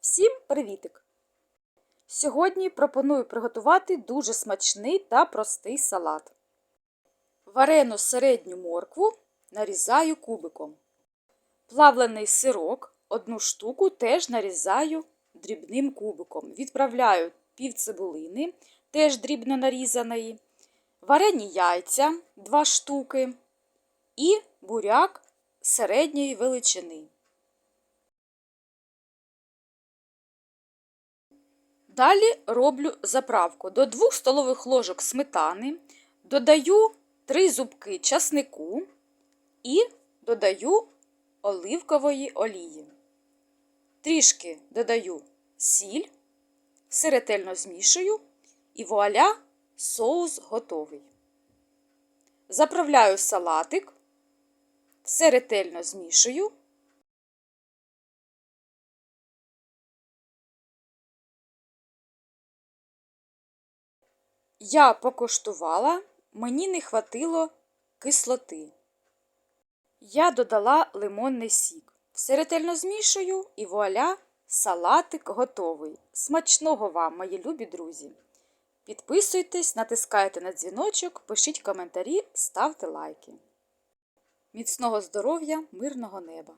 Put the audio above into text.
Всім привітик! Сьогодні пропоную приготувати дуже смачний та простий салат. Варену середню моркву нарізаю кубиком. Плавлений сирок одну штуку теж нарізаю дрібним кубиком. Відправляю пів цибулини, теж дрібно нарізаної, варені яйця 2 штуки і буряк середньої величини. Далі роблю заправку. До 2 столових ложок сметани додаю 3 зубки часнику і додаю оливкової олії. Трішки додаю сіль, все ретельно змішую і вуаля соус готовий. Заправляю салатик, все ретельно змішую. Я покуштувала, мені не хватило кислоти. Я додала лимонний сік. Все ретельно змішую і вуаля, салатик готовий. Смачного вам, мої любі друзі! Підписуйтесь, натискайте на дзвіночок, пишіть коментарі, ставте лайки. Міцного здоров'я, мирного неба!